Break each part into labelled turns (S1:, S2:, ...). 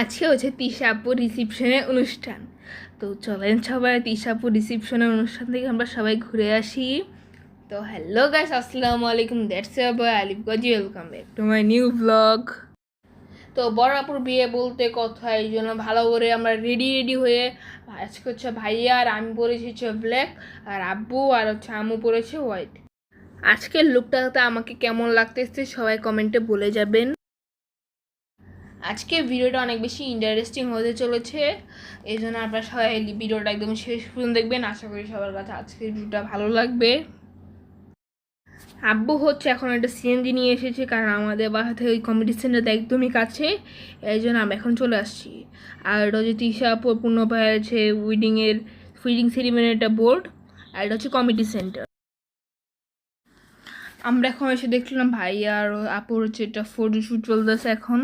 S1: আজকে হচ্ছে তিশাপুর রিসিপশনের অনুষ্ঠান। তো চলেন সবাই তিশাপুর রিসিপশনের অনুষ্ঠান থেকে আমরা সবাই ঘুরে আসি। তো হ্যালো গাইস আসসালামু আলাইকুম that's boy Alif Gazi welcome back to my new blog তো বরাপুর বিয়ে বলতে কথা, এই জন্য ভালো করে আমরা রেডি রেডি হয়ে আজকে হচ্ছে ভাইয়া আর আমি পরেছি হচ্ছে ব্ল্যাক আর আব্বু আর হচ্ছে আমু পরেছে হোয়াইট আজকের লুকটাতে আমাকে কেমন লাগতেছে সবাই কমেন্টে বলে যাবেন। আজকে ভিডিওটা অনেক বেশি ইন্টারেস্টিং হতে চলেছে। এই জন্য আপনারা সবাই ভিডিওটা একদম শেষ পর্যন্ত দেখবেন। আশা করি সবার কাছে আজকের ভিডিওটা ভালো লাগবে। আব্বু হচ্ছে এখন একটা সিএনজি নিয়ে এসেছে, কারণ আমাদের বাসা থেকে ওই কমিটি সেন্টারটা একদমই কাছে। এই জন্য আমি এখন চলে আসছি। আর এটা হচ্ছে তিশা, পূর্ণ পায় আছে উইডিংয়ের উইডিং সেরিমনির একটা বোর্ড আর এটা হচ্ছে কমিটি সেন্টার আমরা এখন এসে দেখলাম ভাই আর আপুর হচ্ছে একটা ফটোশ্যুট চলতেছে এখন।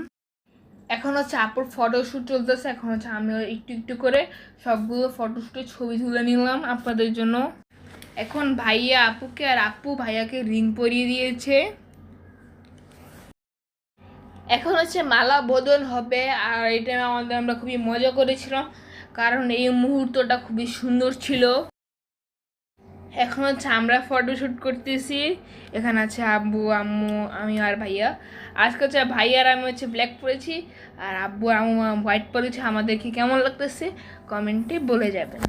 S1: এখন হচ্ছে আপুর ফটোশ্যুট চলতেছে, এখন হচ্ছে আমি একটু একটু করে সবগুলো ফটোশ্যুটের ছবি তুলে নিলাম আপনাদের জন্য। এখন ভাইয়া আপুকে আর আপু ভাইয়াকে রিং পরিয়ে দিয়েছে। এখন হচ্ছে মালা বোধন হবে, আর এটা আমাদের আমরা খুবই মজা করেছিলাম, কারণ এই মুহূর্তটা খুবই সুন্দর ছিল। এখন হচ্ছে আমরা ফটোশ্যুট করতেছি। এখানে আছে আব্বু, আম্মু, আমি আর ভাইয়া। আজকে হচ্ছে ভাইয়া আর আমি হচ্ছে ব্ল্যাক পরেছি। আর আব্বু, আম্মু হোয়াইট পরেছি। আমাদেরকে কেমন লাগতেছে কমেন্টে বলে যাবেন।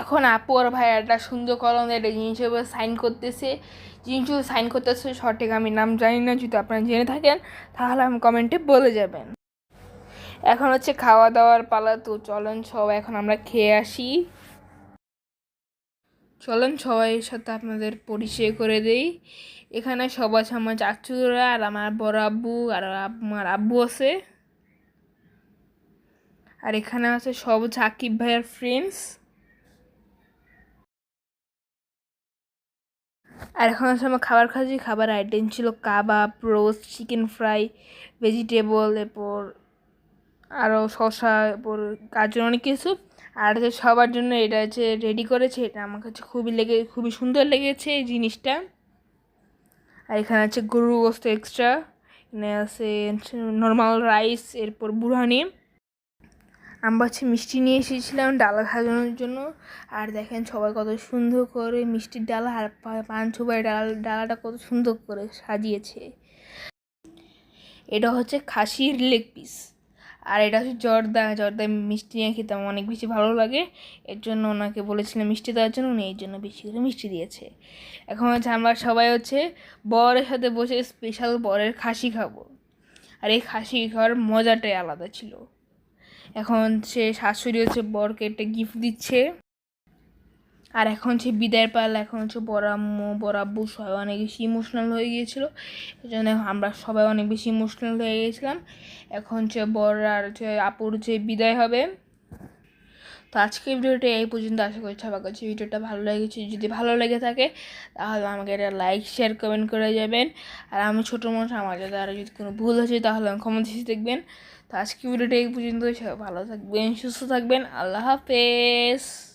S1: এখন আপু আর ভাই একটা সুন্দর কলম একটা জিনিস সাইন করতেছে। জিনিস সাইন করতেছে, সঠিক আমি নাম জানি না। যদি আপনারা জেনে থাকেন, তাহলে আমি কমেন্টে বলে যাবেন। এখন হচ্ছে খাওয়া দাওয়ার পালা তো চলেন সব। এখন আমরা খেয়ে আসি। চলেন সবাইয়ের সাথে আপনাদের পরিচয় করে দেই। এখানে সব আছে আমার চাচুরা আর আমার বড় আব্বু আর আমার আব্বু আছে। আর এখানে আছে সব সাকিব ভাইয়ের ফ্রেন্ডস আর এখন আছে আমার খাবার খাচ্ছি। খাবার আইটেম ছিল kebab roast chicken fry vegetable এরপর আরও শসা, এরপর গাজর, অনেক কিছু। আর হচ্ছে সবার জন্য এটা হচ্ছে রেডি করেছে, এটা আমার কাছে খুবই লেগে, খুবই সুন্দর লেগেছে এই জিনিসটা। আর এখানে আছে গরু গোস্ত এক্সট্রা এখানে আছে নর্মাল রাইস এরপর বুড়ানি আমরা হচ্ছে মিষ্টি নিয়ে এসেছিলাম ডালা সাজানোর জন্য। আর দেখেন সবাই কত সুন্দর করে মিষ্টির ডালা আর পান ছুপাই ডাল, ডালাটা কত সুন্দর করে সাজিয়েছে। এটা হচ্ছে খাসির লেগ পিস আর এটা হচ্ছে জর্দা, জর্দায় মিষ্টি নিয়ে খেতাম, অনেক বেশি ভালো লাগে। এর জন্য ওনাকে বলেছিলাম মিষ্টি দেওয়ার জন্য, উনি এর জন্য বেশি করে মিষ্টি দিয়েছে। এখন হচ্ছে আমরা সবাই হচ্ছে বরের সাথে বসে স্পেশাল বরের খাসি খাব। আর এই খাসি খাওয়ার মজাটাই আলাদা ছিল। এখন সে শাশুড়ি হচ্ছে বরকে একটা গিফট দিচ্ছে। আর এখন সে বিদায়ের পাল, এখন হচ্ছে বড় আম্মু, বড় সবাই অনেক বেশি ইমোশনাল হয়ে গিয়েছিল। এই জন্য আমরা সবাই অনেক বেশি ইমোশনাল হয়ে গিয়েছিলাম। এখন হচ্ছে বড় আর হচ্ছে আপুর যে বিদায় হবে। তো আজকে ভিডিওটা এই পর্যন্ত। আশা করি সবার কাছে ভিডিওটা ভালো লেগেছে। যদি ভালো লেগে থাকে, তাহলে আমাকে এটা লাইক শেয়ার কমেন্ট করে যাবেন। আর আমি ছোটো মানুষ, আমার যাতে আর যদি কোনো ভুল আছে তাহলে আমি ক্ষমতা দেখবেন। তো আজকে ভিডিওটা এই পর্যন্ত ভালো থাকবেন, সুস্থ থাকবেন। আল্লাহ হাফেজ।